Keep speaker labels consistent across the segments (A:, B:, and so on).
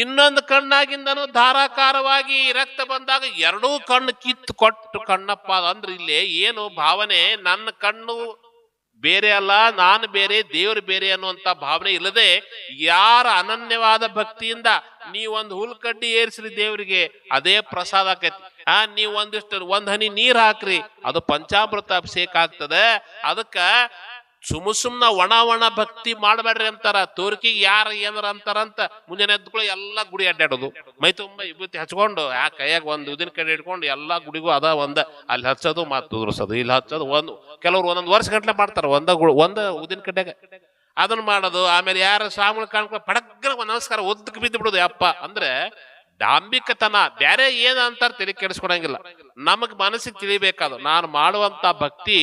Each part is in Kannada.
A: ಇನ್ನೊಂದು ಕಣ್ಣಾಗಿಂದನು ಧಾರಾಕಾರವಾಗಿ ರಕ್ತ ಬಂದಾಗ ಎರಡೂ ಕಣ್ಣು ಕಿತ್ತು ಕೊಟ್ಟು, ಕಣ್ಣಪ್ಪ, ಅಂದ್ರೆ ಇಲ್ಲಿ ಏನು ಭಾವನೆ? ನನ್ನ ಕಣ್ಣು ಬೇರೆ ಅಲ್ಲ, ನಾನು ಬೇರೆ, ದೇವರು ಬೇರೆ ಅನ್ನುವಂತ ಭಾವನೆ ಇಲ್ಲದೆ ಯಾರ ಅನನ್ಯವಾದ ಭಕ್ತಿಯಿಂದ ನೀವೊಂದು ಹುಲ್ಕಡ್ಡಿ ಏರಿಸ್ರಿ ದೇವರಿಗೆ, ಅದೇ ಪ್ರಸಾದ ಆಕೈತಿ. ಆ, ನೀವು ಒಂದಿಷ್ಟು, ಒಂದ್ ಹನಿ ನೀರ್ ಹಾಕ್ರಿ, ಅದು ಪಂಚಾಮೃತ ಅಭಿಷೇಕ ಆಗ್ತದೆ. ಅದಕ್ಕ ಸುಮ್ ಸುಮ್ನ ಒಣ ಒಣ ಭಕ್ತಿ ಮಾಡಬೇಡ್ರಿ ಅಂತಾರ. ತೋರಿಕೆಗೆ ಯಾರ ಏನಾರ ಅಂತಾರಂತ ಮುಂಜಾನೆ ಎದ್ಕೊಳ್ಳಿ ಎಲ್ಲಾ ಗುಡಿ ಅಡ್ಡಾಡೋದು ಮೈ ತುಂಬ ವಿಭೂತಿ ಹಚ್ಕೊಂಡು ಆ ಕೈಯಾಗ ಒಂದು ಉದಿನ ಕಡೆ ಇಟ್ಕೊಂಡು ಎಲ್ಲಾ ಗುಡಿಗೂ ಅದ ಒಂದ. ಅಲ್ಲಿ ಹಚ್ಚೋದು ಮತ್ತು ಉದುರ್ಸೋದು, ಇಲ್ಲಿ ಹಚ್ಚೋದು ಒಂದು. ಕೆಲವ್ರು ಒಂದೊಂದು ವರ್ಷ ಗಂಟ್ಲೆ ಮಾಡ್ತಾರ, ಒಂದ ಗುಡಿ ಒಂದ ಉದಿನ ಕಡ್ಯಾಗ ಅದನ್ನ ಮಾಡೋದು, ಆಮೇಲೆ ಯಾರ ಸ್ವಾಮಿಗಳು ಕಾಣ್ಕೊಂಡು ಪಡಗ್ರ ನಮಸ್ಕಾರ ಒದ್ದಕ್ಕೆ ಬಿದ್ದು ಬಿಡೋದು ಅಪ್ಪ ಅಂದ್ರೆ ಡಾಂಬಿಕತನ ಬೇರೆ ಏನು ಅಂತಾರೆ ತಲೆ ಕೆಡಿಸ್ಕೊಳಂಗಿಲ್ಲ ನಮಗ್ ಮನಸ್ಸಿಗೆ ತಿಳಿಬೇಕಾದ, ನಾನು ಮಾಡುವಂತ ಭಕ್ತಿ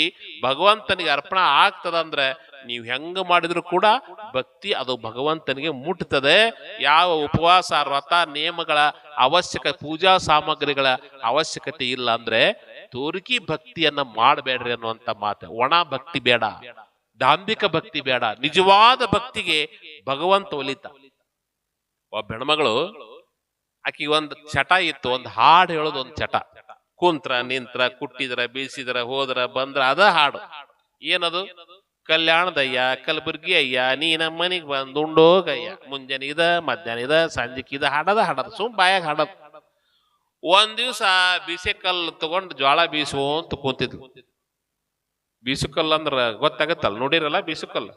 A: ಭಗವಂತನಿಗೆ ಅರ್ಪಣೆ ಆಗ್ತದಂದ್ರೆ ನೀವು ಹೆಂಗ ಮಾಡಿದ್ರು ಕೂಡ ಭಕ್ತಿ ಅದು ಭಗವಂತನಿಗೆ ಮುಟ್ತದೆ. ಯಾವ ಉಪವಾಸ, ವ್ರತ, ನಿಯಮಗಳ ಅವಶ್ಯಕ ಪೂಜಾ ಸಾಮಗ್ರಿಗಳ ಅವಶ್ಯಕತೆ ಇಲ್ಲ ಅಂದ್ರೆ ತೋರಿಕಿ ಭಕ್ತಿಯನ್ನ ಮಾಡಬೇಡ್ರಿ ಅನ್ನುವಂತ ಮಾತು. ಒಣ ಭಕ್ತಿ ಬೇಡ, ಡಾಂಬಿಕ ಭಕ್ತಿ ಬೇಡ, ನಿಜವಾದ ಭಕ್ತಿಗೆ ಭಗವಂತ ಒಲಿತ. ಒಬ್ಬ ಹೆಣ್ಮಗಳು ಆಕಿ ಒಂದು ಚಟ ಇತ್ತು, ಒಂದು ಹಾಡು ಹೇಳೋದು ಒಂದು ಚಟ. ಕುಂತ್ರ, ನಿಂತ್ರ, ಕುಟ್ಟಿದ್ರ ಬೀಸಿದ್ರ ಹೋದ್ರ, ಬಂದ್ರ, ಅದ ಹಾಡು. ಏನದು? ಕಲ್ಯಾಣದಯ್ಯ ಕಲಬುರ್ಗಿ ಅಯ್ಯ ನೀ ನಮ್ಮ ಮನಿಗ್ ಬಂದ್ ಉಂಡೋಗಯ್ಯ ಮುಂಜಾನೆ ಇದ ಮಧ್ಯಾಹ್ನ ಇದ ಸಂಜೆಕ್ ಇದ ಹಾಡದ ಹಾಡದ. ಸುಮ್ ಬಾಯಾಗ ಹಾಡದ. ಒಂದ್ ದಿವ್ಸ ಬಿಸೆಕಲ್ಲು ತಗೊಂಡು ಜ್ವಾಳ ಬೀಸುವಂತ ಕೂತಿದ್ಲು. ಬೀಸುಕಲ್ ಅಂದ್ರ ಗೊತ್ತಾಗತ್ತಲ್ಲ, ನೋಡಿರಲ್ಲ ಬೀಸುಕಲ್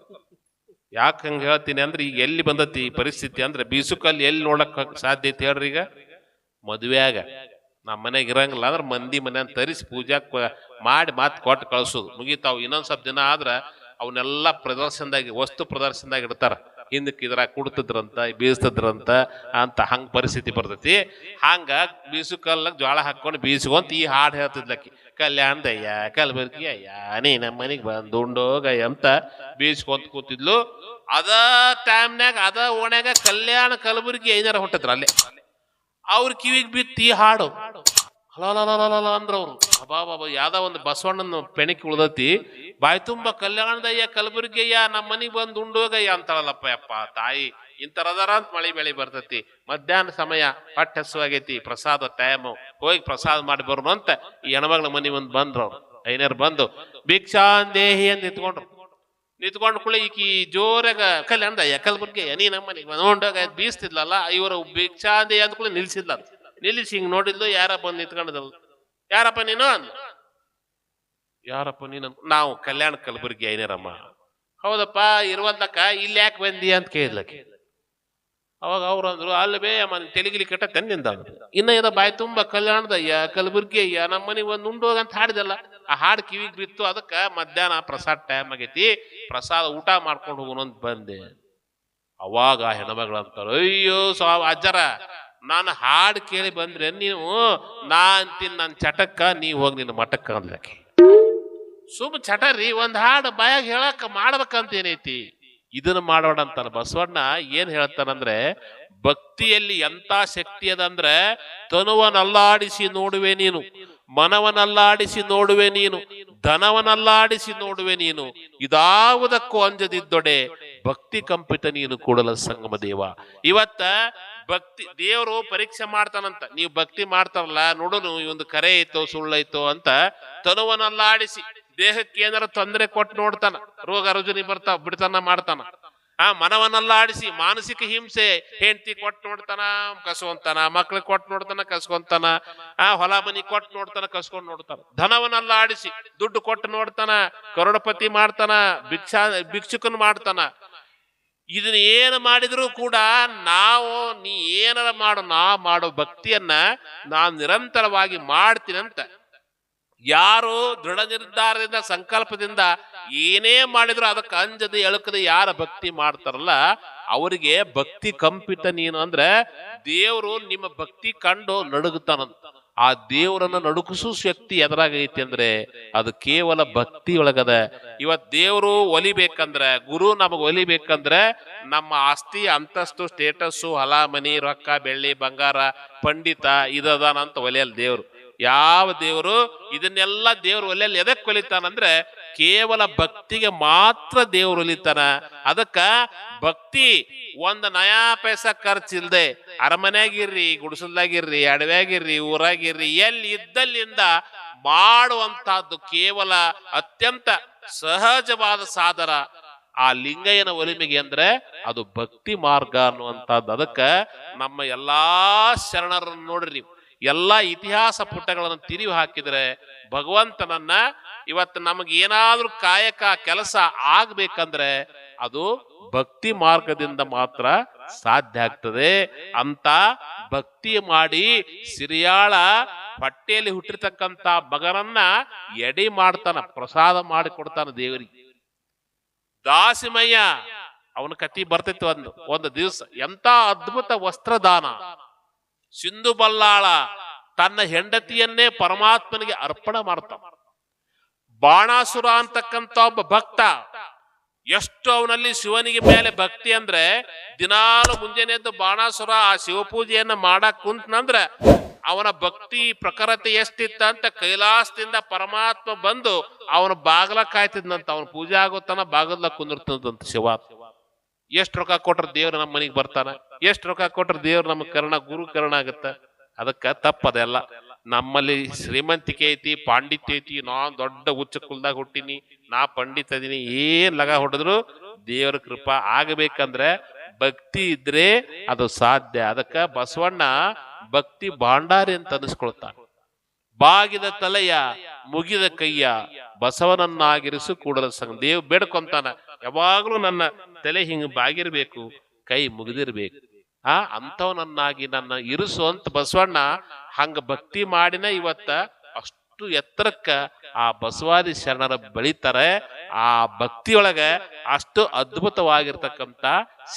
A: ಯಾಕೆ ಹಂಗೆ ಹೇಳ್ತೀನಿ ಅಂದ್ರೆ ಈಗ ಎಲ್ಲಿ ಬಂದತಿ ಈ ಪರಿಸ್ಥಿತಿ ಅಂದ್ರೆ ಬೀಸುಕಲ್ಲಿ ಎಲ್ಲಿ ನೋಡಕ್ ಸಾಧ್ಯ ಐತಿ ಹೇಳ್ರಿ ಈಗ? ಮದುವೆಯಾಗ. ನಮ್ಮ ಮನೆಗೆ ಇರಂಗಿಲ್ಲ ಅಂದ್ರೆ ಮಂದಿ ಮನೆ ತರಿಸಿ ಪೂಜಾ ಮಾಡಿ ಮಾತು ಕೊಟ್ಟು ಕಳ್ಸೋದು. ಮುಗಿತಾವ್ ಇನ್ನೊಂದು ಸ್ವಲ್ಪ ದಿನ ಆದ್ರೆ ಅವನ್ನೆಲ್ಲ ಪ್ರದರ್ಶನದಾಗಿ, ವಸ್ತು ಪ್ರದರ್ಶನದಾಗ ಇಡ್ತಾರ. ಹಿಂದಕ್ಕೆ ಇದ್ರಾಗ ಕುಡ್ತಿದ್ರಂತ, ಬೀಸ್ತಿದ್ರಂತ ಅಂತ ಹಂಗ ಪರಿಸ್ಥಿತಿ ಬರ್ತೈತಿ. ಹಂಗ ಬೀಸುಕಲ್ಲಾಗ ಜ್ವಾಳ ಹಾಕೊಂಡು ಬೀಸ್ಕೊಂತ ಈ ಹಾಡು ಹೇಳ್ತಿದ್ಲಕ್ಕಿ, ಕಲ್ಯಾಣದಯ್ಯ ಕಲ್ಬರ್ಗಿ ಅಯ್ಯ ನೀ ನಮ್ಮ ಮನೆಗೆ ಬಂದು ಉಂಡೋಗಯ್ಯ ಅಂತ ಬೀಸ್ಕೊಂತ ಕೂತಿದ್ಲು. ಅದ ಟೈಮ್ನಾಗ ಅದ ಓಣ್ಯಾಗ ಕಲ್ಯಾಣ ಕಲಬುರ್ಗಿ ಐನಾರ ಹೊಂಟದ್ರ ಅಲ್ಲೇ. ಅವ್ರ ಕಿವಿಗೆ ಬಿತ್ತಿ ಹಾಡು. ಹಲಲಲಲಲ ಅಂದ್ರ ಅವ್ರು. ಅಬಾಬಾಬಾ ಯಾವ್ದೋ ಒಂದು ಬಸವಣ್ಣನ ಪೆಣಕಿ ಉಳ್ದತಿ. ಬಾಯಿ ತುಂಬ ಕಲ್ಯಾಣದಯ್ಯ ಕಲಬುರ್ಗಿಯ್ಯ ನಮ್ಮ ಮನಿಗ್ ಬಂದು ಉಂಡೋಗಯ್ಯ ಅಂತಾಳಲ್ಲಪ್ಪ, ಯಪ್ಪ, ತಾಯಿ. ಇಂಥರದಾರ ಅಂತ ಮಳೆ ಬೆಳೆ ಬರ್ತೈತಿ. ಮಧ್ಯಾಹ್ನ ಸಮಯ ಹೊಟ್ಟೆ ಹಸುವಾಗೈತಿ ಪ್ರಸಾದ ಟೈಮು ಹೋಗಿ ಪ್ರಸಾದ ಮಾಡಿ ಬರೋಣ ಅಂತ ಈ ಹೆಣ್ಮಗಳ ಮನೆ ಒಂದು ಬಂದ್ರು ಐನರ್ ಬಂದು ಭಿಕ್ಷಾಂದೇಹಿ ಅಂತ ನಿಂತ್ಕೊಂಡ್ರು. ನಿಂತ್ಕೊಂಡ್ ಕೂಡ ಈಕಿ ಜೋರಾಗ ಕಲ್ಯಾಣದಯ್ಯ ಬಗ್ಗೆ ನೀ ನಮ್ಮ ಮನೆಗೆ ಬಂದೋಂಡಾಗ ಬೀಸ್ತಿದ್ಲಲ್ಲ, ಇವರು ಅಂದ ಕೂಡ ನಿಲ್ಸಿದ್ಲ ನಿಲ್ಲಿಸಿ ಹಿಂಗ್ ನೋಡಿದ್ಲು ಯಾರ ಬಂದು ನಿಂತ್ಕೊಂಡದಲ್ಲ ಯಾರಪ್ಪ ನೀನು? ಅಂದ. ಯಾರಪ್ಪ ನೀನು? ಅಂದ್- ನಾವು ಕಲ್ಯಾಣ ಕಲಬುರ್ಗಿ ಐನೇರಮ್ಮ. ಹೌದಪ್ಪ, ಇರುವಂತಕ್ಕ, ಇಲ್ಲಿ ಯಾಕೆ ಬಂದಿ? ಅಂತ ಕೇಳಿದ್ಲಕ್ಕೆ ಅವಾಗ ಅವ್ರು ಅಂದ್ರು ಅಲ್ಲವೇ ನಿನ್ ತೆಲಿಗಿಲಿ ಕೆಟ್ಟ ತಂದಿಂದ ಇನ್ನ ಏನ ಬಾಯಿ ತುಂಬ ಕಲ್ಯಾಣದಯ್ಯ ಕಲಬುರ್ಗಿ ಅಯ್ಯ ನಮ್ಮ ಮನೆಗೆ ಒಂದು ಉಂಡೋಗ ಅಂತ ಹಾಡಿದಲ್ಲ. ಆ ಹಾಡು ಕಿವಿಗೆ ಬಿತ್ತು, ಅದಕ್ಕೆ ಮಧ್ಯಾಹ್ನ ಪ್ರಸಾದ ಟೈಮ್ ಆಗೈತಿ, ಪ್ರಸಾದ ಊಟ ಮಾಡ್ಕೊಂಡು ಹೋಗೋಣ ಅಂತ ಬಂದೆ. ಅವಾಗ ಆ ಅಯ್ಯೋ ಸ್ವಾಮಿ, ಅಜ್ಜರ, ನಾನು ಹಾಡು ಕೇಳಿ ಬಂದ್ರೆ ನೀವು ನಾ ಅಂತೀನಿ ನನ್ನ ಚಟಕ್ಕ, ನೀ ಹೋಗಿ ನಿನ್ನ ಮಠಕ್ಕ ಅಂದ್ಲಕ್ಕೆ. ಸುಮ್ ಚಟ ರೀ ಒಂದು ಹಾಡು ಬಾಯಾಗ ಹೇಳಕ್ ಮಾಡ್ಬೇಕಂತ ಏನೈತಿ? ಇದನ್ನ ಮಾಡೋಣ ಅಂತಾನೆ. ಬಸವಣ್ಣ ಏನ್ ಹೇಳ್ತಾನಂದ್ರೆ, ಭಕ್ತಿಯಲ್ಲಿ ಎಂತ ಶಕ್ತಿ ಅದಂದ್ರೆ, ತನುವನಲ್ಲಾಡಿಸಿ ನೋಡುವೆ ನೀನು, ಮನವನಲ್ಲಾಡಿಸಿ ನೋಡುವೆ ನೀನು, ಧನವನಲ್ಲಾಡಿಸಿ ನೋಡುವೆ ನೀನು, ಇದಾವುದಕ್ಕೂ ಅಂಜದಿದ್ದೊಡೆ ಭಕ್ತಿ ಕಂಪಿತ ನೀನು ಕೂಡಲ ಸಂಗಮ ದೇವ. ಇವತ್ತ ಭಕ್ತಿ, ದೇವರು ಪರೀಕ್ಷೆ ಮಾಡ್ತಾನಂತ. ನೀವು ಭಕ್ತಿ ಮಾಡ್ತಾರಲ್ಲ, ನೋಡುನು ಒಂದು ಕರೆ ಐತೋ ಸುಳ್ಳೈತೋ ಅಂತ ತನುವನಲ್ಲಾಡಿಸಿ ದೇಹಕ್ಕೆ ಏನಾರ ತೊಂದರೆ ಕೊಟ್ಟು ನೋಡ್ತಾನ, ರೋಗ ರುಜುನಿ ಬರ್ತಾವ, ಬಿಡ್ತಾನ ಮಾಡ್ತಾನ. ಆ ಮನವನ್ನಲ್ಲಾಡಿಸಿ ಮಾನಸಿಕ ಹಿಂಸೆ ಹೆಂಡತಿ ಕೊಟ್ಟು ನೋಡ್ತಾನ, ಕಸ್ಕೊಂತಾನ ಮಕ್ಳಿಗೆ ಕೊಟ್ಟು ನೋಡ್ತಾನ, ಕಸ್ಕೊಂತಾನ, ಆ ಹೊಲ ಮನಿ ಕೊಟ್ಟು ನೋಡ್ತಾನ, ಕಸ್ಕೊಂಡ್ ನೋಡ್ತಾನ. ಧನವನ್ನೆಲ್ಲ ಆಡಿಸಿ, ದುಡ್ಡು ಕೊಟ್ಟು ನೋಡ್ತಾನ, ಕರೋಡಪತಿ ಮಾಡ್ತಾನ, ಭಿಕ್ಷಾ, ಭಿಕ್ಷುಕನ್ ಮಾಡ್ತಾನ. ಇದನ್ನ ಏನು ಮಾಡಿದ್ರು ಕೂಡ ನಾವು, ನೀ ಏನಾರ ಮಾಡು, ನಾ ಮಾಡೋ ಭಕ್ತಿಯನ್ನ ನಾನು ನಿರಂತರವಾಗಿ ಮಾಡ್ತೀನಂತ ಯಾರು ದೃಢ ನಿರ್ಧಾರದಿಂದ, ಸಂಕಲ್ಪದಿಂದ ಏನೇ ಮಾಡಿದ್ರು ಅದಕ್ಕೆ ಅಂಜದೆ, ಎಳಕದೆ ಯಾರ ಭಕ್ತಿ ಮಾಡ್ತಾರಲ್ಲ, ಅವರಿಗೆ ಭಕ್ತಿ ಕಂಪಿತ ನೀನು ಅಂದ್ರೆ ದೇವರು ನಿಮ್ಮ ಭಕ್ತಿ ಕಂಡು ನಡುಗುತ್ತಾನಂತ. ಆ ದೇವರನ್ನ ನಡುಕಿಸು ಶಕ್ತಿ ಎದುರಾಗೈತಿ ಅಂದ್ರೆ ಅದು ಕೇವಲ ಭಕ್ತಿ ಒಳಗದ ಇವತ್ ದೇವರು ಒಲಿಬೇಕಂದ್ರೆ, ಗುರು ನಮಗ್ ಒಲಿಬೇಕಂದ್ರೆ ನಮ್ಮ ಆಸ್ತಿ, ಅಂತಸ್ತು, ಸ್ಟೇಟಸ್ಸು, ಹೊಲ, ಮನಿ, ರೊಕ್ಕ, ಬೆಳ್ಳಿ, ಬಂಗಾರ, ಪಂಡಿತ ಇದದಾನಂತ ಒಲಿಯಲ್ ದೇವ್ರು. ಯಾವ ದೇವರು ಇದನ್ನೆಲ್ಲ ದೇವರು ಒಲೆಯಲ್ಲಿ ಎದಕ್ ಒಲಿತಾನಂದ್ರೆ ಕೇವಲ ಭಕ್ತಿಗೆ ಮಾತ್ರ ದೇವರು ಒಲಿತಾನ. ಅದಕ್ಕ ಭಕ್ತಿ ಒಂದ್ ನಯಾ ಪೈಸ ಖರ್ಚಿಲ್ದೆ ಅರಮನೆಯಾಗಿರ್ರಿ ಗುಡಿಸಲ್ದಾಗಿರ್ರಿ, ಅಡವ್ಯಾಗಿರ್ರಿ, ಊರಾಗಿರ್ರಿ, ಎಲ್ಲಿ ಇದ್ದಲ್ಲಿಂದ ಮಾಡುವಂತಹದ್ದು ಕೇವಲ ಅತ್ಯಂತ ಸಹಜವಾದ ಸಾಧನ. ಆ ಲಿಂಗಯ್ಯನ ಒಲಿಮೆಗೆ ಅಂದ್ರೆ ಅದು ಭಕ್ತಿ ಮಾರ್ಗ ಅನ್ನುವಂಥದ್ದು ಅದಕ್ಕ ನಮ್ಮ ಎಲ್ಲಾ ಶರಣರನ್ನು ನೋಡ್ರಿ ಎಲ್ಲಾ ಇತಿಹಾಸ ಪುಟಗಳನ್ನು ತಿರುವಿ ಹಾಕಿದರೆ ಭಗವಂತನನ್ನ ಇವತ್ತು ನಮಗೆ ಏನಾದ್ರೂ ಕಾಯಕ ಕೆಲಸ ಆಗ್ಬೇಕಂದ್ರೆ ಅದು ಭಕ್ತಿ ಮಾರ್ಗದಿಂದ ಮಾತ್ರ ಸಾಧ್ಯ ಆಗ್ತದೆ ಅಂತ ಭಕ್ತಿ ಮಾಡಿ ಸಿರಿಯಾಳ ಹೊಟ್ಟೆಯಲ್ಲಿ ಹುಟ್ಟಿರ್ತಕ್ಕಂತ ಮಗನನ್ನ ಎಡೆ ಮಾಡ್ತಾನ, ಪ್ರಸಾದ ಮಾಡಿ ಕೊಡ್ತಾನ ದೇವರಿಗೆ. ದಾಸಿಮಯ್ಯ, ಅವನ ಕತಿ ಬರ್ತೈತಿ ಒಂದು ಒಂದು ದಿವಸ ಎಂತ ಅದ್ಭುತ ವಸ್ತ್ರದಾನ. ಸಿಂಧು ಬಲ್ಲಾಳ ತನ್ನ ಹೆಂಡತಿಯನ್ನೇ ಪರಮಾತ್ಮನಿಗೆ ಅರ್ಪಣೆ ಮಾಡ್ತಾನ ಬಾಣಾಸುರ ಅಂತಕ್ಕಂಥ ಒಬ್ಬ ಭಕ್ತ, ಎಷ್ಟು ಅವನಲ್ಲಿ ಶಿವನಿಗೆ ಮೇಲೆ ಭಕ್ತಿ ಅಂದ್ರೆ ದಿನಾಲು ಮುಂಜಾನೆ ಎದ್ದು ಬಾಣಾಸುರ ಆ ಶಿವಪೂಜೆಯನ್ನ ಮಾಡಕ್ ಕುಂತನಂದ್ರೆ ಅವನ ಭಕ್ತಿ ಪ್ರಖರತೆ ಎಷ್ಟಿತ್ತಂತ ಕೈಲಾಸದಿಂದ ಪರಮಾತ್ಮ ಬಂದು ಅವನ ಬಾಗಲ ಕಾಯ್ತಿದ್ನಂತ, ಅವನ ಪೂಜೆ ಆಗೋತನ ಬಾಗಲ ಕುಂದಿರ್ತದಂತ ಶಿವ. ಎಷ್ಟು ರೊಕ್ಕ ಕೊಟ್ರ ದೇವ್ರ ನಮ್ಮ ಮನೆಗೆ ಬರ್ತಾನ? ಎಷ್ಟ್ ರೊಕ್ಕ ಕೊಟ್ರೆ ದೇವ್ರು ನಮ್ಮ ಕರ್ಣ, ಗುರು ಕರ್ಣ ಆಗತ್ತ. ಅದಕ್ಕ ತಪ್ಪದೆಲ್ಲ ನಮ್ಮಲ್ಲಿ ಶ್ರೀಮಂತಿಕೆ ಐತಿ, ಪಾಂಡಿತ್ಯ ಐತಿ ನಾ ದೊಡ್ಡ ಉಚ್ಚ ಕುಲ್ದಾಗ ಹುಟ್ಟಿನಿ, ನಾ ಪಂಡಿತ ಇದೀನಿ, ಏನ್ ಲಗ ಹೊಡೆದ್ರು ದೇವರ ಕೃಪಾ ಆಗಬೇಕಂದ್ರೆ ಭಕ್ತಿ ಇದ್ರೆ ಅದು ಸಾಧ್ಯ. ಅದಕ್ಕೆ ಬಸವಣ್ಣ ಭಕ್ತಿ ಭಾಂಡಾರಿ ಅಂತ ಅನಿಸ್ಕೊಳ್ತಾನೆ. ಬಾಗಿದ ತಲೆಯ, ಮುಗಿದ ಕೈಯ ಬಸವನನ್ನಾಗಿರಿಸು ಕೂಡಲ ಸಂಗ ದೇವ್ ಬೇಡ್ಕೊಂತಾನ. ಯಾವಾಗ್ಲೂ ನನ್ನ ತಲೆ ಹಿಂಗ್ ಬಾಗಿರ್ಬೇಕು, ಕೈ ಮುಗಿದಿರ್ಬೇಕು. ಆ, ಅಂಥವನನ್ನಾಗಿ ನನ್ನ ಇರಿಸು ಅಂತ ಬಸವಣ್ಣ ಹಂಗ ಭಕ್ತಿ ಮಾಡಿನ ಇವತ್ತ ಅಷ್ಟು ಎತ್ತರಕ್ಕ ಆ ಬಸವಾದಿ ಶರಣರ ಬೆಳಿತಾರೆ. ಆ ಭಕ್ತಿಯೊಳಗ ಅಷ್ಟು ಅದ್ಭುತವಾಗಿರ್ತಕ್ಕಂಥ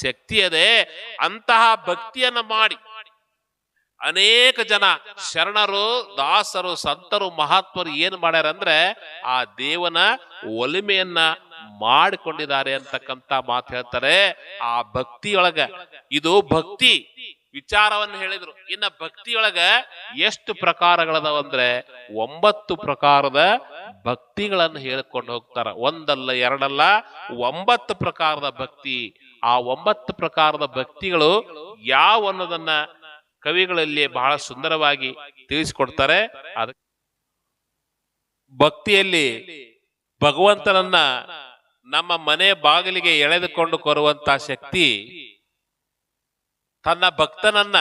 A: ಶಕ್ತಿ ಅದೇ. ಅಂತಹ ಭಕ್ತಿಯನ್ನ ಮಾಡಿ. ಅನೇಕ ಜನ ಶರಣರು, ದಾಸರು, ಸಂತರು, ಮಹಾತ್ಮರು ಏನ್ ಮಾಡ್ಯಾರ ಅಂದ್ರೆ ಆ ದೇವನ ಒಲಿಮೆಯನ್ನ ಮಾಡಿಕೊಂಡಿದ್ದಾರೆ ಅಂತಕ್ಕಂತ ಮಾತು ಹೇಳ್ತಾರೆ. ಆ ಭಕ್ತಿಯೊಳಗ, ಇದು ಭಕ್ತಿ ವಿಚಾರವನ್ನು ಹೇಳಿದ್ರು. ಇನ್ನ ಭಕ್ತಿಯೊಳಗ ಎಷ್ಟು ಪ್ರಕಾರಗಳದಾವ ಅಂದ್ರೆ ಒಂಬತ್ತು ಪ್ರಕಾರದ ಭಕ್ತಿಗಳನ್ನು ಹೇಳ್ಕೊಂಡು ಹೋಗ್ತಾರ. ಒಂದಲ್ಲ, ಎರಡಲ್ಲ, ಒಂಬತ್ತು ಪ್ರಕಾರದ ಭಕ್ತಿ. ಆ ಒಂಬತ್ತು ಪ್ರಕಾರದ ಭಕ್ತಿಗಳು ಯಾವ ಅನ್ನೋದನ್ನ ಕವಿಗಳಲ್ಲಿ ಬಹಳ ಸುಂದರವಾಗಿ ತಿಳಿಸಿಕೊಡ್ತಾರೆ. ಅದ ಭಕ್ತಿಯಲ್ಲಿ ಭಗವಂತನನ್ನ ನಮ್ಮ ಮನೆ ಬಾಗಿಲಿಗೆ ಎಳೆದುಕೊಂಡು ಕೊರುವಂತ ಶಕ್ತಿ ತನ್ನ ಭಕ್ತನನ್ನ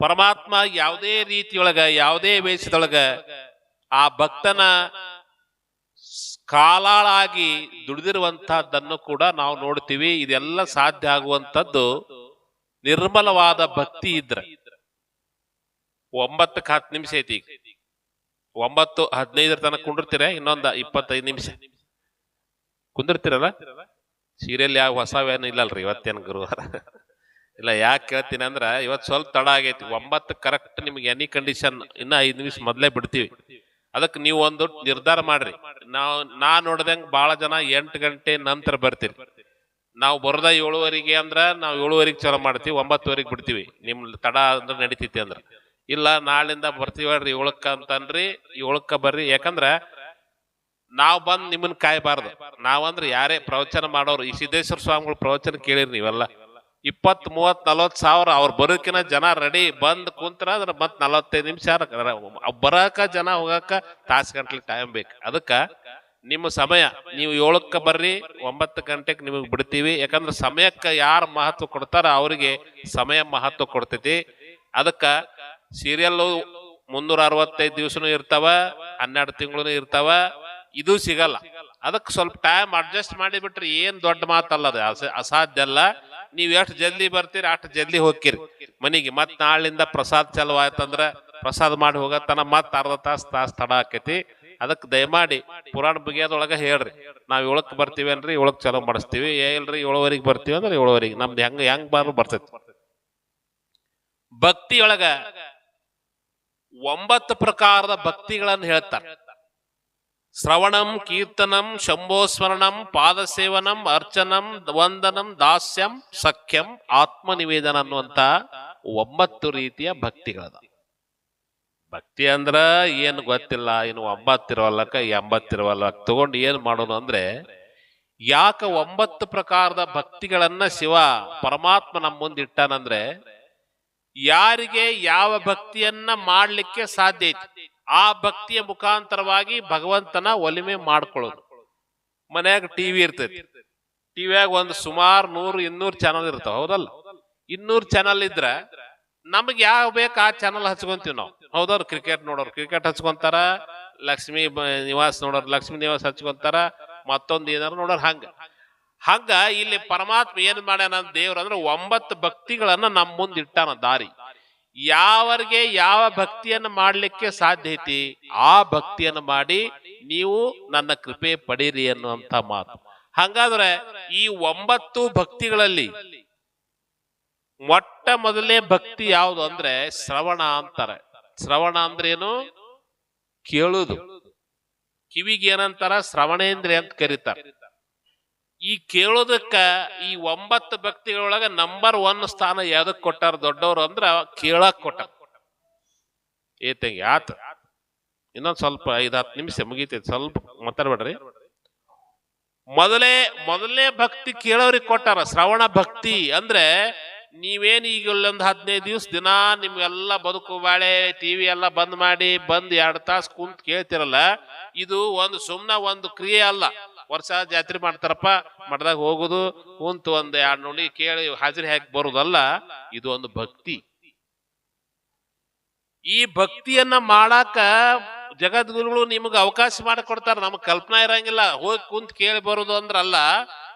A: ಪರಮಾತ್ಮ ಯಾವುದೇ ರೀತಿಯೊಳಗ, ಯಾವುದೇ ವೇಷದೊಳಗ ಆ ಭಕ್ತನ ಕಾಲಾಳಾಗಿ ದುಡಿದಿರುವಂತಹದ್ದನ್ನು ಕೂಡ ನಾವು ನೋಡ್ತೀವಿ. ಇದೆಲ್ಲ ಸಾಧ್ಯ ಆಗುವಂತದ್ದು ನಿರ್ಮಲವಾದ ಭಕ್ತಿ ಇದ್ರೆ. ಒಂಬತ್ತಕ್ಕೆ ಹತ್ತು ನಿಮಿಷ ಐತಿ ಈಗ. ಒಂಬತ್ತು ಹದಿನೈದರ ತನಕ ಕುಂಡಿರ್ತೀರ, ಇನ್ನೊಂದು ಇಪ್ಪತ್ತೈದು ನಿಮಿಷ. ಕುಂದಿರ್ತೀರಲ್ಲ? ಸೀರಿಯಲ್ ಯಾವ ಹೊಸವೇನು ಇಲ್ಲಲ್ರಿ ಇವತ್ತೇನು ಗುರುವಾರ? ಇಲ್ಲ, ಯಾಕೆ ಕೇಳ್ತೀನಿ ಅಂದ್ರೆ ಇವತ್ತು ಸ್ವಲ್ಪ ತಡ ಆಗೈತಿ. ಒಂಬತ್ತು ಕರೆಕ್ಟ್ ನಿಮ್ಗೆ ಎನಿ ಕಂಡೀಷನ್ ಇನ್ನ ಐದು ನಿಮಿಷ ಮೊದಲೇ ಬಿಡ್ತೀವಿ. ಅದಕ್ಕೆ ನೀವು ಒಂದು ನಿರ್ಧಾರ ಮಾಡ್ರಿ. ನಾವು, ನಾ ನೋಡ್ದಂಗೆ ಬಹಳ ಜನ ಎಂಟು ಗಂಟೆ ನಂತರ ಬರ್ತೀರಿ. ನಾವು ಬರೋದ ಏಳುವರೆಗೆ ಅಂದ್ರೆ ನಾವು ಏಳುವರೆಗೆ ಚಲೋ ಮಾಡ್ತೀವಿ, ಒಂಬತ್ತುವರೆಗೆ ಬಿಡ್ತೀವಿ. ನಿಮ್ ತಡ ಅಂದ್ರೆ ನಡಿತೈತಿ ಅಂದ್ರೆ. ಇಲ್ಲ, ನಾಳಿಂದ ಬರ್ತೀವಲ್ರಿ ಏಳಕ್ಕ ಅಂತನ್ರಿ, ಏಳಕ್ಕ ಬರ್ರಿ. ಯಾಕಂದ್ರ ನಾವ್ ಬಂದು ನಿಮ್ಮನ್ನ ಕಾಯಬಾರ್ದು. ನಾವಂದ್ರೆ ಯಾರೇ ಪ್ರವಚನ ಮಾಡೋರು, ಈ ಸಿದ್ದೇಶ್ವರ ಸ್ವಾಮಿಗಳು ಪ್ರವಚನ ಕೇಳಿರಿ ನೀವೆಲ್ಲ. ಇಪ್ಪತ್ ಮೂವತ್ ನಲ್ವತ್ ಸಾವಿರ ಅವ್ರು ಬರೋಕಿನ ಜನ ರೆಡಿ ಬಂದ್ ಕುಂತ್ರ ಅಂದ್ರೆ ಮತ್ ನಲವತ್ತೈದು ನಿಮಿಷ ಬರಾಕ ಜನ ಹೋಗಾಕ ತಾಸು ಗಂಟ್ಲೆ ಟೈಮ್ ಬೇಕು. ಅದಕ್ಕ ನಿಮ್ಮ ಸಮಯ, ನೀವು ಏಳಕ್ಕೆ ಬರ್ರಿ, ಒಂಬತ್ತು ಗಂಟೆಗೆ ನಿಮಗೆ ಬಿಡ್ತೀವಿ. ಯಾಕಂದ್ರೆ ಸಮಯಕ್ಕೆ ಯಾರು ಮಹತ್ವ ಕೊಡ್ತಾರ ಅವರಿಗೆ ಸಮಯ ಮಹತ್ವ ಕೊಡ್ತೈತಿ. ಅದಕ್ಕ ಸೀರಿಯಲ್ ಮುನ್ನೂರ ಅರವತ್ತೈದು ದಿವಸನು ಇರ್ತಾವ, ಹನ್ನೆರಡು ತಿಂಗಳು ಇರ್ತಾವ ಇದು ಸಿಗಲ್ಲ. ಅದಕ್ಕೆ ಸ್ವಲ್ಪ ಟೈಮ್ ಅಡ್ಜಸ್ಟ್ ಮಾಡಿಬಿಟ್ರೆ ಏನ್ ದೊಡ್ಡ ಮಾತಲ್ಲ ಅದು. ಅಸ- ಅಸಾಧ್ಯ ಅಲ್ಲ. ನೀವ್ ಎಷ್ಟು ಜಲ್ದಿ ಬರ್ತೀರಿ, ಅಷ್ಟು ಜಲ್ದಿ ಹೋಗ್ತೀರಿ. ಮನಿಗೆ ಮತ್ ನಾಳಿಂದ ಪ್ರಸಾದ್ ಚಲೋ ಆಯ್ತಂದ್ರ ಪ್ರಸಾದ ಮಾಡಿ ಹೋಗತ್ತನ ಮತ್ ಅರ್ಧ ತಾಸ್ ತಾಸ್ ತಡ ಆಕೈತಿ. ಅದಕ್ಕೆ ದಯಮಾಡಿ ಪುರಾಣ ಬಗೆಯದೊಳಗ ಹೇಳ್ರಿ. ನಾವ್ ಏಳಕ್ ಬರ್ತೀವೇನ್ರಿ, ಏಳಕ್ ಚಲೋ ಮಾಡಿಸ್ತೀವಿ. ಏ ಇಲ್ರಿ, ಏಳುವರೆಗೆ ಬರ್ತೀವಿ ಅಂದ್ರೆ ಏಳುವರೆಗೆ. ನಮ್ದು ಹೆಂಗ, ಹೆಂಗ್ ಬಾರು ಬರ್ತೈತಿ. ಭಕ್ತಿಯೊಳಗ ಒಂಬತ್ತು ಪ್ರಕಾರದ ಭಕ್ತಿಗಳನ್ನು ಹೇಳ್ತಾರೆ. ಶ್ರವಣಂ, ಕೀರ್ತನಂ, ಶಂಭೋಸ್ಮರಣಂ, ಪಾದಸೇವನಂ, ಅರ್ಚನಂ, ವಂದನಂ, ದಾಸ್ಯಂ, ಸಖ್ಯಂ, ಆತ್ಮನಿವೇದನ ಅನ್ನುವಂತ ಒಂಬತ್ತು ರೀತಿಯ ಭಕ್ತಿಗಳದ. ಭಕ್ತಿ ಅಂದ್ರ ಏನು ಗೊತ್ತಿಲ್ಲ, ಇನ್ನು ಒಂಬತ್ತಿರುವಲ್ಲಕ್ಕ ಎಂಬತ್ತಿರುವಲ್ಲ ತಗೊಂಡು ಏನು ಮಾಡೋಣ ಅಂದ್ರೆ, ಯಾಕ ಒಂಬತ್ತು ಪ್ರಕಾರದ ಭಕ್ತಿಗಳನ್ನ ಶಿವ ಪರಮಾತ್ಮ ನಮ್ಮ ಮುಂದೆ ಇಟ್ಟಾನಂದ್ರೆ, ಯಾರಿಗೆ ಯಾವ ಭಕ್ತಿಯನ್ನ ಮಾಡಲಿಕ್ಕೆ ಸಾಧ್ಯ ಐತಿ? ಆ ಭಕ್ತಿಯ ಮುಖಾಂತರವಾಗಿ ಭಗವಂತನ ಒಲಿಮೆ ಮಾಡ್ಕೊಳ್ಳೋದು. ಮನೆಯಾಗ ಟಿವಿ ಇರ್ತೈತಿ. ಟಿವಿಯಾಗ ಒಂದು ಸುಮಾರು ನೂರು, ಇನ್ನೂರು ಚಾನಲ್ ಇರ್ತಾವ, ಹೌದಲ್ಲ? ಇನ್ನೂರು ಚಾನಲ್ ಇದ್ರೆ ನಮಗೆ ಯಾವ ಬೇಕು ಆ ಚಾನಲ್ ಹಚ್ಕೊಂತೀವಿ ನಾವು. ಹೌದವ್ರು? ಕ್ರಿಕೆಟ್ ನೋಡೋರು. ಕ್ರಿಕೆಟ್ ಹಚ್ಕೊಂತಾರ, ಲಕ್ಷ್ಮಿ ನಿವಾಸ್ ನೋಡೋರು. ಲಕ್ಷ್ಮಿ ನಿವಾಸ್ ಹಚ್ಕೊಂತಾರ, ಮತ್ತೊಂದು ಏನಾರು ನೋಡೋರು ಹಂಗ. ಹಂಗ ಇಲ್ಲಿ ಪರಮಾತ್ಮ ಏನ್ ಮಾಡ್ಯಾನ ದೇವ್ರ ಅಂದ್ರೆ ಒಂಬತ್ತು ಭಕ್ತಿಗಳನ್ನ ನಮ್ಮ ಮುಂದೆ ಇಟ್ಟಾನ ದಾರಿ. ಯಾವರಿಗೆ ಯಾವ ಭಕ್ತಿಯನ್ನು ಮಾಡಲಿಕ್ಕೆ ಸಾಧ್ಯ ಐತಿ, ಆ ಭಕ್ತಿಯನ್ನು ಮಾಡಿ ನೀವು ನನ್ನ ಕೃಪೆ ಪಡೀರಿ ಅನ್ನುವಂತ ಮಾತು. ಹಂಗಾದ್ರೆ ಈ ಒಂಬತ್ತು ಭಕ್ತಿಗಳಲ್ಲಿ ಮೊಟ್ಟ ಮೊದಲನೇ ಭಕ್ತಿ ಯಾವುದು ಅಂದ್ರೆ ಶ್ರವಣ ಅಂತಾರೆ. ಶ್ರವಣ ಅಂದ್ರೇನು ಕೇಳುದು. ಕಿವಿಗೆ ಏನಂತಾರ ಶ್ರವಣೇಂದ್ರಿಯ ಅಂತ ಕರೀತಾರ. ಈ ಕೇಳೋದಕ್ಕ ಈ ಒಂಬತ್ತು ಭಕ್ತಿಗಳೊಳಗ ನಂಬರ್ ಒನ್ ಸ್ಥಾನ ಯಾವ್ದಕ್ ಕೊಟ್ಟಾರ ದೊಡ್ಡವರು ಅಂದ್ರ ಕೇಳಕ್ ಕೊಟ್ಟಾರ. ಏತಂಗಿ ಆತ. ಇನ್ನೊಂದ್ ಸ್ವಲ್ಪ ಐದ್ ಹತ್ತು ನಿಮಿಷ ಮುಗೀತೈತಿ, ಸ್ವಲ್ಪ ಮಾತಾಡ್ಬೇಡ್ರಿ. ಮೊದಲೇ, ಮೊದಲನೇ ಭಕ್ತಿ ಕೇಳೋರಿಗೆ ಕೊಟ್ಟಾರ, ಶ್ರವಣ ಭಕ್ತಿ ಅಂದ್ರೆ ನೀವೇನ್ ಈಗ ಒಂದು ಹದಿನೈದು ದಿವ್ಸ ದಿನ ನಿಮ್ಗೆಲ್ಲ ಬದುಕು ಬಾಳೆ, ಟಿವಿ ಎಲ್ಲ ಬಂದ್ ಮಾಡಿ ಬಂದ್ ಎರಡು ತಾಸು ಕುಂತ್ ಕೇಳ್ತಿರಲ್ಲ, ಇದು ಒಂದು ಸುಮ್ನ ಒಂದು ಕ್ರಿಯೆ ಅಲ್ಲ. ವರ್ಷ ಜಾತ್ರೆ ಮಾಡ್ತಾರಪ್ಪ, ಮಠದಾಗ ಹೋಗುದು, ಕುಂತು ಒಂದ್ ಎರಡ್ ನೋಡಿ ಕೇಳಿ ಹಾಜರಿ ಹಾಕಿ ಬರುದಲ್ಲ, ಇದು ಒಂದು ಭಕ್ತಿ. ಈ ಭಕ್ತಿಯನ್ನ ಮಾಡಾಕ ಜಗದ್ಗುರುಗಳು ನಿಮಗೆ ಅವಕಾಶ ಮಾಡಿಕೊಡ್ತಾರ, ನಮ್ಗೆ ಕಲ್ಪನಾ ಇರಂಗಿಲ್ಲ, ಹೋಗಿ ಕುಂತ ಕೇಳಿ ಬರುದು ಅಂದ್ರಲ್ಲ,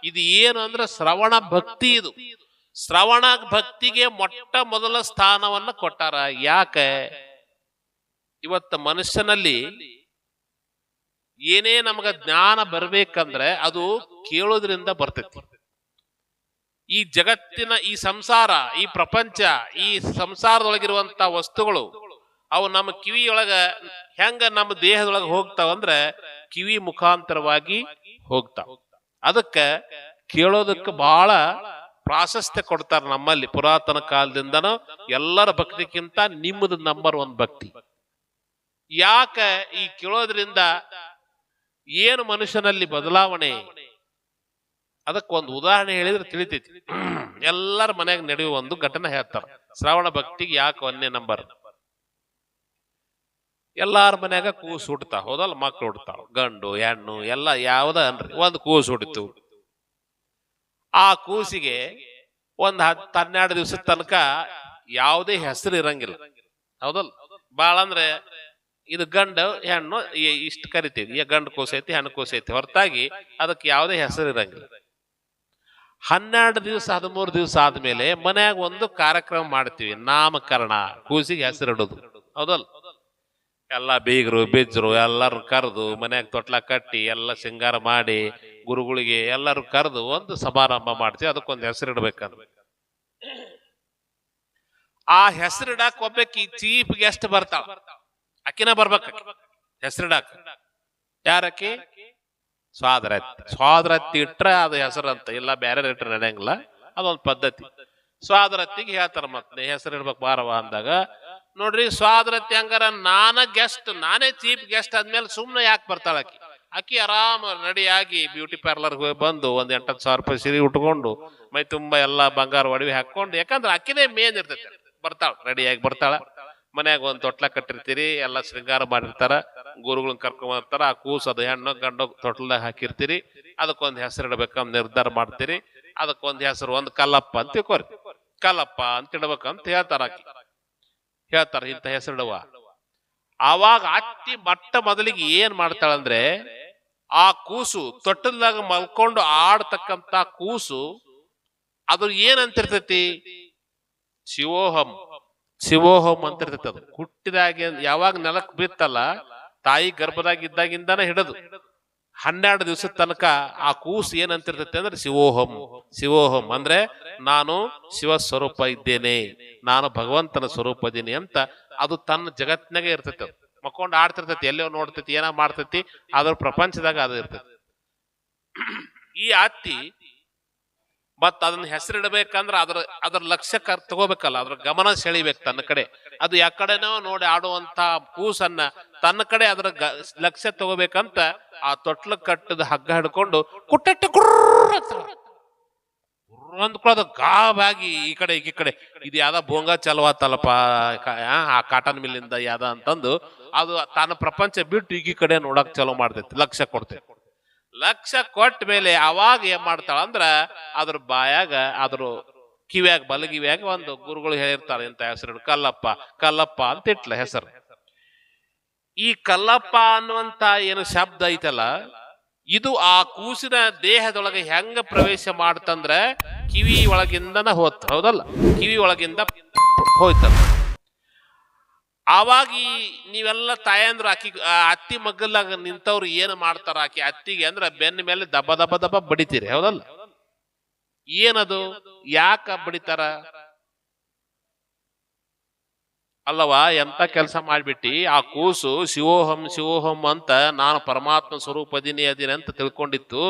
A: ಇದು ಏನು ಅಂದ್ರೆ ಶ್ರವಣ ಭಕ್ತಿ ಇದು. ಶ್ರವಣ ಭಕ್ತಿಗೆ ಮೊಟ್ಟ ಮೊದಲ ಸ್ಥಾನವನ್ನ ಕೊಟ್ಟಾರ. ಯಾಕೆ? ಇವತ್ತ ಮನುಷ್ಯನಲ್ಲಿ ಏನೇ ನಮಗ ಜ್ಞಾನ ಬರ್ಬೇಕಂದ್ರೆ ಅದು ಕೇಳೋದ್ರಿಂದ ಬರ್ತೈತಿ. ಈ ಜಗತ್ತಿನ ಈ ಸಂಸಾರ, ಈ ಪ್ರಪಂಚ, ಈ ಸಂಸಾರದೊಳಗಿರುವಂತ ವಸ್ತುಗಳು, ಅವು ನಮ್ಮ ಕಿವಿಯೊಳಗ ಹೆಂಗ ನಮ್ಮ ದೇಹದೊಳಗ ಹೋಗ್ತಾವಂದ್ರೆ ಕಿವಿ ಮುಖಾಂತರವಾಗಿ ಹೋಗ್ತಾವ. ಅದಕ್ಕ ಕೇಳೋದಕ್ಕೆ ಬಹಳ ಪ್ರಾಶಸ್ತ್ಯ ಕೊಡ್ತಾರ ನಮ್ಮಲ್ಲಿ ಪುರಾತನ ಕಾಲದಿಂದನೂ ಎಲ್ಲರ ಭಕ್ತಿಗಿಂತ ನಿಮ್ಮದು ನಂಬರ್ ಒನ್ ಭಕ್ತಿ. ಯಾಕ ಈ ಕೇಳೋದ್ರಿಂದ ಏನು ಮನುಷ್ಯನಲ್ಲಿ ಬದಲಾವಣೆ? ಅದಕ್ಕೊಂದು ಉದಾಹರಣೆ ಹೇಳಿದ್ರೆ ತಿಳಿತೈತಿ. ಎಲ್ಲರ ಮನೆಯಾಗ ನಡೆಯುವ ಒಂದು ಘಟನೆ ಹೇಳ್ತಾರ. ಶ್ರಾವಣ ಭಕ್ತಿಗೆ ಯಾಕೆ ಒಂದೇ ನಂಬರ್? ಎಲ್ಲಾರ ಮನ್ಯಾಗ ಕೂಸು ಹುಡ್ತಾ ಹೌದಲ್ಲ? ಮಕ್ಳು ಹುಡ್ತಾವ ಗಂಡು, ಹೆಣ್ಣು, ಎಲ್ಲ ಯಾವ್ದ ಅನ್ರಿ. ಒಂದು ಕೂಸು ಹುಡಿತು ಆ ಕೂಸಿಗೆ ಒಂದ್ ಹತ್ತು ಹನ್ನೆರಡು ದಿವಸದ ತನಕ ಯಾವುದೇ ಹೆಸರು ಇರಂಗಿಲ್ಲ. ಹೌದಲ್ ಬಾಳ ಅಂದ್ರೆ ಇದು ಗಂಡು ಹೆಣ್ಣು ಇಷ್ಟು ಕರಿತೀವಿ. ಈಗ ಗಂಡು ಕೋಸ ಐತಿ ಹೆಣ್ಣು ಕೋಸ ಹೊರತಾಗಿ ಅದಕ್ಕೆ ಯಾವುದೇ ಹೆಸರು ಇರಂಗಿಲ್ಲ. ಹನ್ನೆರಡು ದಿವಸ, ಹದಿಮೂರು ದಿವಸ ಆದ್ಮೇಲೆ ಮನೆಯಾಗ ಒಂದು ಕಾರ್ಯಕ್ರಮ ಮಾಡ್ತೀವಿ. ನಾಮಕರಣ. ಕೂಸಿಗೆ ಹೆಸರಿಡೋದು ಹೌದಲ್ ಎಲ್ಲ ಬೀಗರು, ಬಿಜ್ರು, ಎಲ್ಲರೂ ಕರೆದು ಮನ್ಯಾಗ ತೊಟ್ಲ ಕಟ್ಟಿ, ಎಲ್ಲ ಸಿಂಗಾರ ಮಾಡಿ, ಗುರುಗಳಿಗೆ ಎಲ್ಲರೂ ಕರೆದು ಒಂದು ಸಮಾರಂಭ ಮಾಡ್ತೀವಿ. ಅದಕ್ಕೊಂದು ಹೆಸರಿಡ್ಬೇಕಂದ್ರೆ ಆ ಹೆಸರಿಡಕ್ ಒಬ್ಬಕ್ಕೆ ಚೀಪ್ ಗೆಸ್ಟ್ ಬರ್ತಾಳ ಅಕ್ಕಿನ ಬರ್ಬೇಕ ಹೆಸರಿಡಾಕ ಯಾರಕ್ಕಿ? ಸ್ವಾದರತ್ತಿ ಸ್ವಾದರತ್ತಿ ಇಟ್ರ ಅದು ಹೆಸರಂತ ಇಲ್ಲ ಬೇರೆ ಇಟ್ರ ನಡೆಯಂಗಿಲ್ಲ ಅದೊಂದು ಪದ್ಧತಿ. ಸ್ವಾದರತ್ತಿಗೆ ಹೇಳ್ತಾರ ಮತ್ತೆ ಹೆಸರು ಇಡ್ಬೇಕು ಬಾರವ ಅಂದಾಗ, ನೋಡ್ರಿ ಸ್ವಾದರತ್ತಿ ಹಂಗಾರ ನಾನ ಗೆಸ್ಟ್ ನಾನೇ ಚೀಪ್ ಗೆಸ್ಟ್ ಆದ್ಮೇಲೆ ಸುಮ್ಮನೆ ಯಾಕೆ ಬರ್ತಾಳ ಆಕಿ? ಆಕಿ ಆರಾಮ ರೆಡಿಯಾಗಿ ಬ್ಯೂಟಿ ಪಾರ್ಲರ್ ಹೋಗಿ ಬಂದು ಒಂದ್ ಎಂಟತ್ತು ಸಾವಿರ ರೂಪಾಯಿ ಸಿರಿ ಉಟ್ಕೊಂಡು, ಮೈ ತುಂಬಾ ಎಲ್ಲಾ ಬಂಗಾರ ಒಡವೆ ಹಾಕೊಂಡು ಯಾಕಂದ್ರೆ ಆಕಿನೇ ಮೇನ್ ಇರ್ತೈತೆ. ಬರ್ತಾಳ ರೆಡಿಯಾಗಿ ಬರ್ತಾಳ. ಮನ್ಯಾಗ ಒಂದು ತೊಟ್ಲ ಕಟ್ಟಿರ್ತೀರಿ, ಎಲ್ಲ ಶೃಂಗಾರ ಮಾಡಿರ್ತಾರ, ಗುರುಗಳನ್ನ ಕರ್ಕೊಂಡ್ ಆ ಕೂಸು ಅದು ಹೆಣ್ಣು ಗಂಡು ತೊಟ್ಲದಾಗ ಹಾಕಿರ್ತೀರಿ, ಅದಕ್ಕೊಂದ್ ಹೆಸರು ಇಡ್ಬೇಕಂತ ನಿರ್ಧಾರ ಮಾಡ್ತೀರಿ, ಅದಕ್ಕೊಂದ್ ಹೆಸರು ಒಂದು ಕಲ್ಲಪ್ಪ ಅಂತ ತಿಳ್ಕೊರಿ. ಕಲ್ಲಪ್ಪ ಅಂತ ಇಡ್ಬೇಕಂತ ಹೇಳ್ತಾರ ಹೇಳ್ತಾರ, ಇಂಥ ಹೆಸರಿಡುವ ಆವಾಗ ಅತ್ತಿ ಮಟ್ಟ ಮೊದಲಿಗೆ ಏನ್ ಮಾಡ್ತಾಳಂದ್ರೆ, ಆ ಕೂಸು ತೊಟ್ಟಲ್ದಾಗ ಮಲ್ಕೊಂಡು ಆಡ್ತಕ್ಕಂತ ಕೂಸು, ಅದು ಏನಂತಿರ್ತೈತಿ? ಶಿವೋಹಂ. ಶಿವೋಹಂ ಅಂತ ಇರ್ತೈತೆ ಅದು. ಹುಟ್ಟಿದಾಗ ಯಾವಾಗ ನೆಲಕ್ ಬಿತ್ತಲ್ಲ, ತಾಯಿ ಗರ್ಭದಾಗ ಇದ್ದಾಗಿಂದಾನ ಹಿಡದು. ಹನ್ನೆರಡು ದಿವಸದ ತನಕ ಆ ಕೂಸು ಏನಂತಿರ್ತೈತೆ ಅಂದ್ರೆ ಶಿವೋಹಂ ಶಿವೋಹಂ ಅಂದ್ರೆ ನಾನು ಶಿವ ಸ್ವರೂಪ ಇದ್ದೇನೆ, ನಾನು ಭಗವಂತನ ಸ್ವರೂಪ ಇದ್ದೀನಿ ಅಂತ ಅದು ತನ್ನ ಜಗತ್ನಾಗೆ ಇರ್ತೈತೆ ಅದು. ಮಕ್ಕೊಂಡು ಆಡ್ತಿರ್ತೈತಿ, ಎಲ್ಲೋ ನೋಡ್ತೈತಿ, ಏನೋ ಮಾಡ್ತೈತಿ ಅದ್ರ ಪ್ರಪಂಚದಾಗ ಅದು ಇರ್ತೈತಿ. ಈ ಅತ್ತಿ ಮತ್ ಅದನ್ನ ಹೆಸರಿಡಬೇಕಂದ್ರೆ ಅದ್ರ ಅದ್ರ ಲಕ್ಷ್ಯ ತಗೋಬೇಕಲ್ಲ ಅದ್ರ ಗಮನ ಸೆಳಿಬೇಕು ತನ್ನ ಕಡೆ. ಅದು ಯಾಕಡೆನೋ ನೋಡಿ ಆಡುವಂತ ಕೂಸನ್ನ ತನ್ನ ಕಡೆ ಅದ್ರ ಲಕ್ಷ್ಯ ತಗೋಬೇಕಂತ ಆ ತೊಟ್ಲ ಕಟ್ಟದ ಹಗ್ಗ ಹಿಡ್ಕೊಂಡು ಕುಟ್ಟೆಟ್ಟು ಅಂದ್ಕೊಳ್ಳೋದು ಗಾಬಾಗಿ ಈ ಕಡೆ ಈ ಕಡೆ. ಇದು ಯಾವ್ದ ಭೋಂಗ ಚಲವಾತಲ್ಲಪ್ಪ ಆ, ಕಾಟನ್ ಮಿಲ್ಲಿಂದ ಯಾವ್ದ ಅಂತಂದು. ಅದು ತನ್ನ ಪ್ರಪಂಚ ಬಿಟ್ಟು ಈ ಕಡೆ ನೋಡಕ್ ಚಲೋ ಮಾಡ್ತೈತಿ ಲಕ್ಷ್ಯ ಕೊಡ್ತೈತಿ. ಲಕ್ಷ ಕೊಟ್ಟ ಮೇಲೆ ಅವಾಗ ಏನ್ ಮಾಡ್ತಾಳ ಅಂದ್ರ ಅದ್ರ ಬಾಯಾಗ, ಅದ್ರ ಕಿವ್ಯಾಗ, ಬಲಗಿವ್ಯಾಗ ಒಂದು ಗುರುಗಳು ಹೇಳಿರ್ತಾರೆ ಇಂತ ಹೆಸರು ಕಲ್ಲಪ್ಪ. ಕಲ್ಲಪ್ಪ ಅಂತ ಇಟ್ಲ ಹೆಸರು. ಈ ಕಲ್ಲಪ್ಪ ಅನ್ನುವಂತ ಏನು ಶಬ್ದ ಐತಲ್ಲ, ಇದು ಆ ಕೂಸಿನ ದೇಹದೊಳಗೆ ಹೆಂಗ ಪ್ರವೇಶ ಮಾಡ್ತಂದ್ರ ಕಿವಿ ಒಳಗಿಂದನ ಹೋತ್, ಹೌದಲ್ಲ? ಕಿವಿ ಒಳಗಿಂದ ಹೋಯ್ತದ. ಆವಾಗ ಈ ನೀವೆಲ್ಲ ತಾಯಂದ್ರು ಆಕಿ ಅತ್ತಿ ಮಗ್ಗಲಾಗ ನಿಂತವ್ರು ಏನು ಮಾಡ್ತಾರ ಆಕಿ ಅತ್ತಿಗೆ ಅಂದ್ರ ಬೆನ್ನ ಮೇಲೆ ದಬ್ಬ ದಬ್ಬ ದಬ್ಬ ಬಡಿತೀರಿ, ಹೌದಲ್ಲ? ಏನದು? ಯಾಕ ಬಡಿತಾರ? ಅಲ್ಲವಾ ಎಂತ ಕೆಲಸ ಮಾಡ್ಬಿಟ್ಟಿ? ಆ ಕೂಸು ಶಿವೋಹಂ ಶಿವೋಹಂ ಅಂತ ನಾನು ಪರಮಾತ್ಮ ಸ್ವರೂಪದಿನಿ ಅದೀನಿ ಅಂತ ತಿಳ್ಕೊಂಡಿತ್ತು.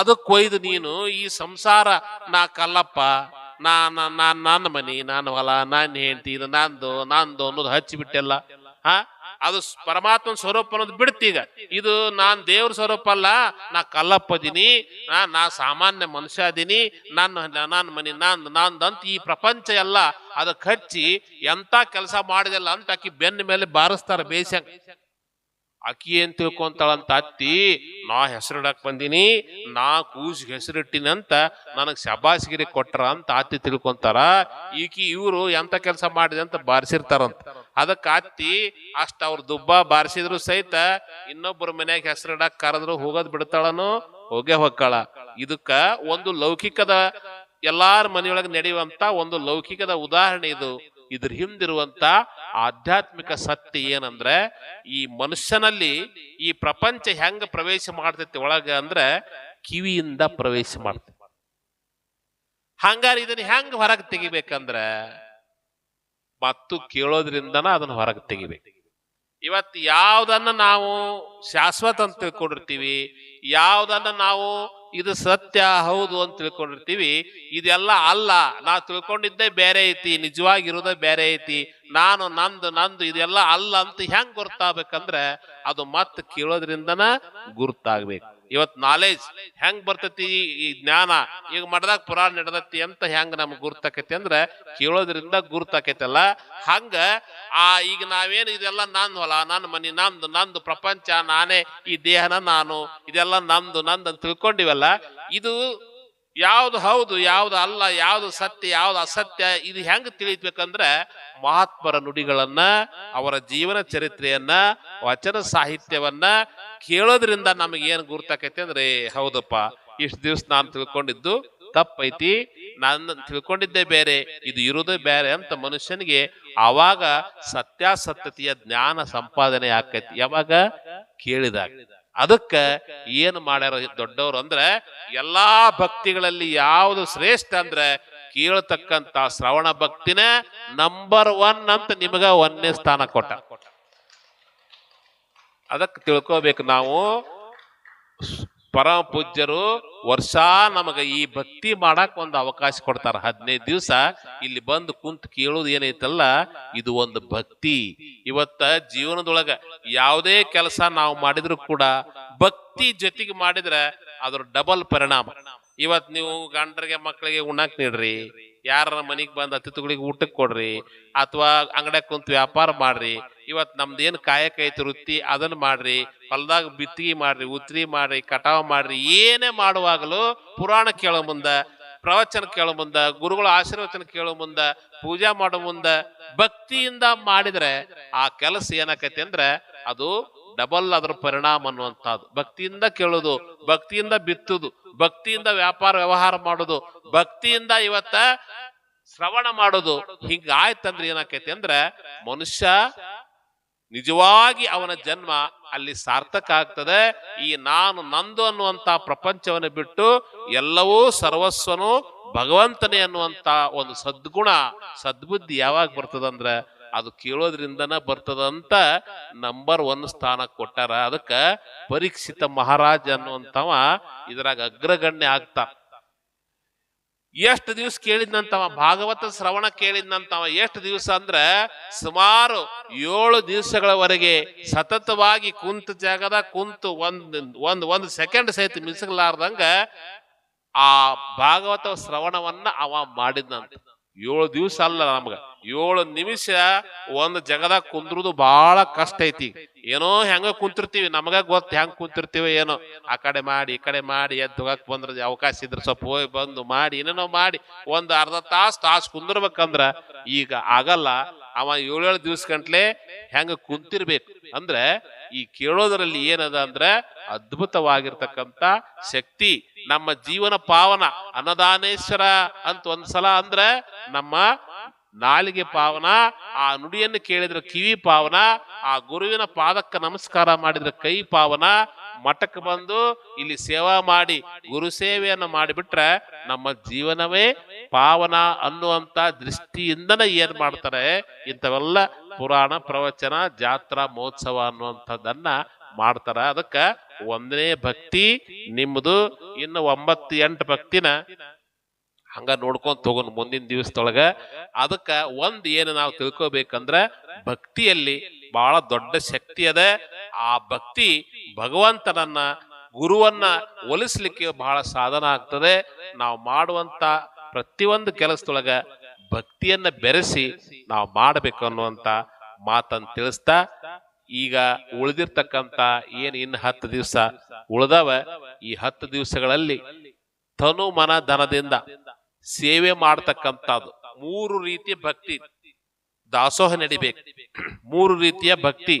A: ಅದಕ್ಕೆ ಒಯ್ದು ನೀನು ಈ ಸಂಸಾರ ನಾ ಕಲ್ಲಪ್ಪ. ನಾನು ನಾನ್ ನನ್ನ ಮನಿ ನಾನು ಹೊಲ ನಾನು ಹೆಂಡತಿ, ಇದು ನಂದು ನಂದು ಅನ್ನೋದು ಹಚ್ಚಿಬಿಟ್ಟೆಲ್ಲ, ಹಾ? ಅದು ಪರಮಾತ್ಮನ ಸ್ವರೂಪ ಅನ್ನೋದು ಬಿಡ್ತೀಗ. ಇದು ನಾನು ದೇವ್ರ ಸ್ವರೂಪ ಅಲ್ಲ, ನಾ ಕಲ್ಲಪ್ಪದೀನಿ ನಾ ನಾ ಸಾಮಾನ್ಯ ಮನುಷ್ಯ ಅದೀನಿ ನನ್ನ ನನ್ನ ಮನಿ, ನಂದು ನಂದು ಅಂತ ಈ ಪ್ರಪಂಚ ಎಲ್ಲ ಅದಕ್ಕೆ ಹಚ್ಚಿ ಎಂತ ಕೆಲಸ ಮಾಡಿದೆಲ್ಲ ಅಂತ ಆಕಿ ಬೆನ್ನ ಮೇಲೆ ಬಾರಿಸ್ತಾರೆ ಬೇಸಂಗ್ ಆಕಿ ಏನ್ ತಿಳ್ಕೊಂತಾಳಂತ ಅತ್ತಿ, ನಾ ಹೆಸರಿಡಕ್ ಬಂದಿನಿ, ನಾ ಕೂಸಿಗೆ ಹೆಸರಿಟ್ಟಿನಂತ ನನಗ್ ಶಬಾಸ್ಗಿರಿ ಕೊಟ್ರ ಅಂತ ಅತ್ತಿ ತಿಳ್ಕೊಂತಾರ ಈಕಿ ಇವ್ರು ಎಂತ ಕೆಲಸ ಮಾಡಿದೆ ಅಂತ ಬಾರಿಸಿರ್ತಾರಂತ. ಅದಕ್ಕೆ ಅತ್ತಿ, ಅಷ್ಟ ಅವ್ರ ದುಬ್ಬ ಬಾರಿಸಿದ್ರು ಸಹಿತ ಇನ್ನೊಬ್ಬರ ಮನ್ಯಾಗ ಹೆಸರಿಡಕ್ ಕರೆದ್ರು ಹೋಗೋದ್ ಬಿಡ್ತಾಳನು, ಹೋಗೇ ಹೊಕ್ಕಾಳ ಇದಕ್ಕ ಒಂದು ಲೌಕಿಕದ ಎಲ್ಲಾರ ಮನೆಯೊಳಗೆ ನಡೆಯುವಂತ ಒಂದು ಲೌಕಿಕದ ಉದಾಹರಣೆ ಇದು. ಇದ್ರ ಹಿಂದಿರುವಂತ ಆಧ್ಯಾತ್ಮಿಕ ಸತ್ಯ ಏನಂದ್ರೆ ಈ ಮನುಷ್ಯನಲ್ಲಿ ಈ ಪ್ರಪಂಚ ಹೆಂಗ ಪ್ರವೇಶ ಮಾಡ್ತೈತಿ ಒಳಗ ಅಂದ್ರೆ ಕಿವಿಯಿಂದ ಪ್ರವೇಶ ಮಾಡ್ತೈತಿ. ಹಂಗಾರೆ ಇದನ್ನ ಹೆಂಗ ಹೊರಗೆ ತೆಗಿಬೇಕಂದ್ರ ಮತ್ತು ಕೇಳೋದ್ರಿಂದನ ಅದನ್ನ ಹೊರಗೆ ತೆಗಿಬೇಕು. ಇವತ್ತು ಯಾವ್ದನ್ನ ನಾವು ಶಾಶ್ವತ ಅಂತ ತಿಳ್ಕೊಂಡಿರ್ತೀವಿ, ಯಾವ್ದನ್ನ ನಾವು ಇದು ಸತ್ಯ, ಹೌದು ಅಂತ ತಿಳ್ಕೊಂಡಿರ್ತೀವಿ. ಇದೆಲ್ಲ ಅಲ್ಲ. ನಾ ತಿಳ್ಕೊಂಡಿದ್ದೇ ಬೇರೆ ಐತಿ, ನಿಜವಾಗಿರೋದೇ ಬೇರೆ ಐತಿ. ನಾನು, ನಂದು ನಂದು, ಇದೆಲ್ಲ ಅಲ್ಲ ಅಂತ ಹೆಂಗ್ ಗೊತ್ತಾಗ್ಬೇಕಂದ್ರೆ ಅದು ಮತ್ತೆ ಕೇಳೋದ್ರಿಂದನ ಗುರ್ತಾಗ್ಬೇಕು. ಇವತ್ ನಾಲೆಜ್ ಹೆಂಗ್ ಬರ್ತೈತಿ ಈ ಜ್ಞಾನ? ಈಗ ಮಠದಾಗ ಪುರಾಣ ನಡೆದತಿ ಅಂತ ಹೆಂಗ್ ನಮ್ಗೆ ಗುರ್ತಾಕೈತಿ ಅಂದ್ರೆ ಕೇಳೋದ್ರಿಂದ ಗುರ್ತಾಕೈತಲ್ಲ. ಹಂಗ ಆ ಈಗ ನಾವೇನು ಇದೆಲ್ಲ ನಂದ್ ಹೊಲ ನನ್ನ ಮನಿ ನಂದು ನಂದು ಪ್ರಪಂಚ, ನಾನೇ ಈ ದೇಹನ ನಾನು, ಇದೆಲ್ಲ ನಂದು ನಂದು ಅಂತ ತಿಳ್ಕೊಂಡಿವಲ್ಲ, ಇದು ಯಾವ್ದು ಹೌದು, ಯಾವ್ದು ಅಲ್ಲ, ಯಾವುದು ಸತ್ಯ, ಯಾವ್ದು ಅಸತ್ಯ, ಇದು ಹೆಂಗ್ ತಿಳಿಬೇಕಂದ್ರೆ ಮಹಾತ್ಮರ ನುಡಿಗಳನ್ನ, ಅವರ ಜೀವನ ಚರಿತ್ರೆಯನ್ನ, ವಚನ ಸಾಹಿತ್ಯವನ್ನ ಕೇಳೋದ್ರಿಂದ ನಮಗೆ ಏನು ಗುರ್ತಾಕೈತಿ ಅಂದ್ರೆ ಹೌದಪ್ಪ, ಇಷ್ಟು ದಿವ್ಸ ನಾನು ತಿಳ್ಕೊಂಡಿದ್ದು ತಪ್ಪೈತಿ, ನಾನು ತಿಳ್ಕೊಂಡಿದ್ದೇ ಬೇರೆ, ಇದು ಇರೋದೇ ಬೇರೆ ಅಂತ ಮನುಷ್ಯನಿಗೆ ಆವಾಗ ಸತ್ಯಾಸತ್ಯತೆಯ ಜ್ಞಾನ ಸಂಪಾದನೆ ಆಕೈತಿ. ಯಾವಾಗ? ಕೇಳಿದಾಗ. ಅದಕ್ಕ ಏನು ಮಾಡ್ಯಾರ ದೊಡ್ಡವರು ಅಂದ್ರೆ ಎಲ್ಲಾ ಭಕ್ತಿಗಳಲ್ಲಿ ಯಾವುದು ಶ್ರೇಷ್ಠ ಅಂದ್ರೆ ಕೇಳತಕ್ಕಂತ ಶ್ರವಣ ಭಕ್ತಿನ ನಂಬರ್ ಒನ್ ಅಂತ ನಿಮಗ ಒಂದನೇ ಸ್ಥಾನ ಕೊಟ್ಟ. ಅದಕ್ಕೆ ತಿಳ್ಕೋಬೇಕು ನಾವು. ಪರಮ ಪೂಜ್ಯರು ವರ್ಷ ನಮಗ ಈ ಭಕ್ತಿ ಮಾಡಕ್ ಒಂದು ಅವಕಾಶ ಕೊಡ್ತಾರ. ಹದಿನೈದು ದಿವಸ ಇಲ್ಲಿ ಬಂದು ಕುಂತು ಕೇಳೋದು ಏನೈತಲ್ಲ, ಇದು ಒಂದು ಭಕ್ತಿ. ಇವತ್ತ ಜೀವನದೊಳಗ ಯಾವುದೇ ಕೆಲಸ ನಾವು ಮಾಡಿದ್ರು ಕೂಡ ಭಕ್ತಿ ಜೊತೆಗೆ ಮಾಡಿದ್ರೆ ಅದ್ರ ಡಬಲ್ ಪರಿಣಾಮ. ಇವತ್ ನೀವು ಗಂಡರಿಗೆ ಮಕ್ಕಳಿಗೆ ಉಣ್ಣಾಕ್ ನೀಡ್ರಿ ಯಾರ ಮನೆಗೆ ಬಂದ ಅತಿಥಿಗಳಿಗೆ ಊಟಕ್ಕೆ ಕೊಡ್ರಿ, ಅಥವಾ ಅಂಗಡಿಯಾಗ ಕುಂತು ವ್ಯಾಪಾರ ಮಾಡ್ರಿ ಇವತ್ ನಮ್ದು ಏನ್ ಕಾಯಕ ಐತಿ ವೃತ್ತಿ ಅದನ್ನ ಮಾಡ್ರಿ, ಹೊಲದಾಗ ಬಿತ್ತಿಗೆ ಮಾಡ್ರಿ, ಉತ್ರಿ ಮಾಡ್ರಿ, ಕಟಾವ ಮಾಡ್ರಿ, ಏನೇ ಮಾಡುವಾಗಲೂ ಪುರಾಣ ಕೇಳೋ ಮುಂದ, ಪ್ರವಚನ ಕೇಳೋ ಮುಂದ, ಗುರುಗಳ ಆಶೀರ್ವಚನ ಕೇಳೋ ಮುಂದ, ಪೂಜಾ ಮಾಡೋ ಮುಂದ, ಭಕ್ತಿಯಿಂದ ಮಾಡಿದ್ರೆ ಆ ಕೆಲಸ ಏನಾಕೈತಿ ಅಂದ್ರೆ ಅದು ಡಬಲ್ ಅದರ ಪರಿಣಾಮ ಅನ್ನುವಂಥದ್ದು. ಭಕ್ತಿಯಿಂದ ಕೇಳೋದು, ಭಕ್ತಿಯಿಂದ ಬಿತ್ತುದು, ಭಕ್ತಿಯಿಂದ ವ್ಯಾಪಾರ ವ್ಯವಹಾರ ಮಾಡೋದು, ಭಕ್ತಿಯಿಂದ ಇವತ್ತ ಶ್ರವಣ ಮಾಡೋದು, ಹಿಂಗಾಯ್ತಂದ್ರೆ ಏನಾಕೈತಿ ಅಂದ್ರೆ ಮನುಷ್ಯ ನಿಜವಾಗಿ ಅವನ ಜನ್ಮ ಅಲ್ಲಿ ಸಾರ್ಥಕ ಆಗ್ತದೆ. ಈ ನಾನು ನಂದು ಅನ್ನುವಂತ ಪ್ರಪಂಚವನ್ನು ಬಿಟ್ಟು ಎಲ್ಲವೂ ಸರ್ವಸ್ವನು ಭಗವಂತನೇ ಅನ್ನುವಂತ ಒಂದು ಸದ್ಗುಣ, ಸದ್ಬುದ್ಧಿ ಯಾವಾಗ ಬರ್ತದಂದ್ರೆ ಅದು ಕೇಳೋದ್ರಿಂದನ ಬರ್ತದಂತ ನಂಬರ್ ಒನ್ ಸ್ಥಾನ ಕೊಟ್ಟಾರ. ಅದಕ್ಕೆ ಪರೀಕ್ಷಿತ ಮಹಾರಾಜ ಅನ್ನುವಂಥವ ಇದ್ರಾಗ ಅಗ್ರಗಣ್ಯ ಆಗ್ತಾ. ಎಷ್ಟು ದಿವಸ ಕೇಳಿದ್ನಂತವ? ಭಾಗವತ ಶ್ರವಣ ಕೇಳಿದ್ನಂತವ. ಎಷ್ಟು ದಿವಸ ಅಂದ್ರೆ ಸುಮಾರು ಏಳು ದಿವಸಗಳವರೆಗೆ ಸತತವಾಗಿ ಕುಂತ ಜಾಗದ ಕುಂತು ಒಂದ್ ಒಂದ್ ಒಂದು ಸೆಕೆಂಡ್ ಸಹಿತ ಮಿಸಲಾರ್ದಂಗ ಆ ಭಾಗವತ ಶ್ರವಣವನ್ನ ಅವ ಮಾಡಿದ್ನಂತ. ಏಳು ದಿವಸ ಅಲ್ಲ ನಮ್ಗ. ಏಳು ನಿಮಿಷ ಒಂದ್ ಜಗದಾಗ ಕುಂದ್ರುದು ಬಹಳ ಕಷ್ಟ ಐತಿ. ಏನೋ ಹೆಂಗ ಕುಂತಿರ್ತೀವಿ, ನಮಗ ಗೊತ್ತ ಹೆಂಗ್ ಕುಂತಿರ್ತೀವಿ ಏನೋ. ಆ ಕಡೆ ಮಾಡಿ, ಈ ಕಡೆ ಮಾಡಿ ಎದ್ದು ಹೋಗಕ್ ಬಂದ್ರ ಅವಕಾಶ ಇದ್ರೆ ಸ್ವಲ್ಪ ಹೋಗಿ ಬಂದು ಮಾಡಿ ಏನೇನೋ ಮಾಡಿ, ಒಂದ್ ಅರ್ಧ ತಾಸು ತಾಸು ಕುಂದಿರ್ಬೇಕಂದ್ರ ಈಗ ಆಗಲ್ಲ. ಅವ ಏಳೇಳು ದಿವಸ ಗಂಟ್ಲೆ ಹೆಂಗ ಕುಂತಿರ್ಬೇಕು. ಅಂದ್ರೆ ಈ ಕೇಳೋದ್ರಲ್ಲಿ ಏನದ ಅಂದ್ರೆ ಅದ್ಭುತವಾಗಿರ್ತಕ್ಕಂಥ ಶಕ್ತಿ, ನಮ್ಮ ಜೀವನ ಪಾವನ ಅನ್ನದಾನೇಶ್ವರ ಅಂತ ಒಂದ್ಸಲ ಅಂದ್ರೆ ನಮ್ಮ ನಾಲಿಗೆ ಪಾವನ, ಆ ನುಡಿಯನ್ನು ಕೇಳಿದ್ರೆ ಕಿವಿ ಪಾವನ, ಆ ಗುರುವಿನ ಪಾದಕ್ಕೆ ನಮಸ್ಕಾರ ಮಾಡಿದ್ರೆ ಕೈ ಪಾವನ, ಮಠಕ್ಕೆ ಬಂದು ಇಲ್ಲಿ ಸೇವಾ ಮಾಡಿ, ಗುರು ಸೇವೆಯನ್ನು ಮಾಡಿಬಿಟ್ರೆ ನಮ್ಮ ಜೀವನವೇ ಪಾವನ ಅನ್ನುವಂತ ದೃಷ್ಟಿಯಿಂದನೇ ಏನ್ ಮಾಡ್ತಾರೆ? ಇಂಥವೆಲ್ಲ ಪುರಾಣ, ಪ್ರವಚನ, ಜಾತ್ರಾ, ಮಹೋತ್ಸವ ಅನ್ನುವಂಥದ್ದನ್ನ ಮಾಡ್ತಾರ. ಅದಕ್ಕ ಒಂದನೇ ಭಕ್ತಿ ನಿಮ್ಮದು. ಇನ್ನು ಒಂಬತ್ತು ಎಂಟು ಭಕ್ತಿನ ಹಂಗ ನೋಡ್ಕೊಂತ ಹೋಗೋಣ ಮುಂದಿನ ದಿವಸದೊಳಗ ಅದಕ್ಕ ಒಂದ್ ಏನು ನಾವು ತಿಳ್ಕೊಬೇಕಂದ್ರ ಭಕ್ತಿಯಲ್ಲಿ ಬಹಳ ದೊಡ್ಡ ಶಕ್ತಿ ಅದ. ಆ ಭಕ್ತಿ ಭಗವಂತನನ್ನ ಗುರುವನ್ನ ಒಲಿಸ್ಲಿಕ್ಕೆ ಬಹಳ ಸಾಧನ ಆಗ್ತದೆ. ನಾವು ಮಾಡುವಂತ ಪ್ರತಿಯೊಂದು ಕೆಲಸದೊಳಗ ಭಕ್ತಿಯನ್ನ ಬೆರೆಸಿ ನಾವು ಮಾಡಬೇಕು ಅನ್ನುವಂತ ಮಾತನ್ನ ತಿಳಿಸ್ತಾ, ಈಗ ಉಳಿದಿರ್ತಕ್ಕಂತ ಏನ್ ಇನ್ನು ಹತ್ತು ದಿವಸ ಉಳ್ದವ, ಈ ಹತ್ತು ದಿವಸಗಳಲ್ಲಿ ತನು ಮನ ಧನದಿಂದ ಸೇವೆ ಮಾಡ್ತಕ್ಕಂಥದ್ದು. ಮೂರು ರೀತಿಯ ಭಕ್ತಿ ದಾಸೋಹ ನಡಿಬೇಕು. ಮೂರು ರೀತಿಯ ಭಕ್ತಿ,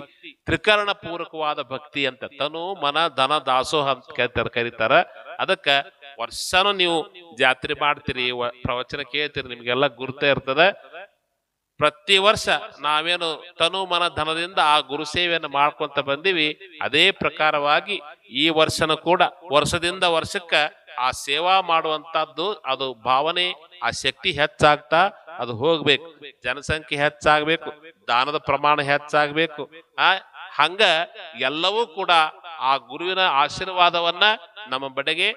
A: ತ್ರಿಕರಣ ಪೂರಕವಾದ ಭಕ್ತಿ ಅಂತ. ತನು, ಮನ, ಧನ, ದಾಸೋಹ ಅಂತ ಕೇಳ್ತಾರ, ಕರೀತಾರ. ಅದಕ್ಕ ವರ್ಷನು ನೀವು ಜಾತ್ರೆ ಮಾಡ್ತೀರಿ ಪ್ರವಚನ ಕೇಳ್ತೀರಿ, ನಿಮ್ಗೆಲ್ಲ ಗುರುತ ಇರ್ತದೆ. ಪ್ರತಿ ವರ್ಷ ನಾವೇನು ತನು, ಮನ, ಧನದಿಂದ ಆ ಗುರು ಸೇವೆಯನ್ನು ಮಾಡ್ಕೊಂತ ಬಂದಿವಿ. ಅದೇ ಪ್ರಕಾರವಾಗಿ ಈ ವರ್ಷನೂ ಕೂಡ ವರ್ಷದಿಂದ ವರ್ಷಕ್ಕ ಆ ಸೇವಾ ಮಾಡುವಂತದ್ದು ಅದು ಭಾವನೆ, ಆ ಶಕ್ತಿ ಹೆಚ್ಚಾಗ್ತಾ ಅದು ಹೋಗ್ಬೇಕು. ಜನಸಂಖ್ಯೆ ಹೆಚ್ಚಾಗಬೇಕು, ದಾನದ ಪ್ರಮಾಣ ಹೆಚ್ಚಾಗಬೇಕು. ಆ, ಹಂಗ ಎಲ್ಲವೂ ಕೂಡ ಆ ಗುರುವಿನ ಆಶೀರ್ವಾದವನ್ನ ನಮ್ಮ ಬಡೆಗೆ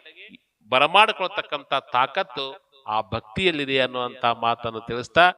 A: ಬರಮಾಡಿಕೊಳ್ತಕ್ಕಂತ ತಾಕತ್ತು ಆ ಭಕ್ತಿಯಲ್ಲಿದೆ ಅನ್ನುವಂತ ಮಾತನ್ನು ತಿಳಿಸ್ತಾ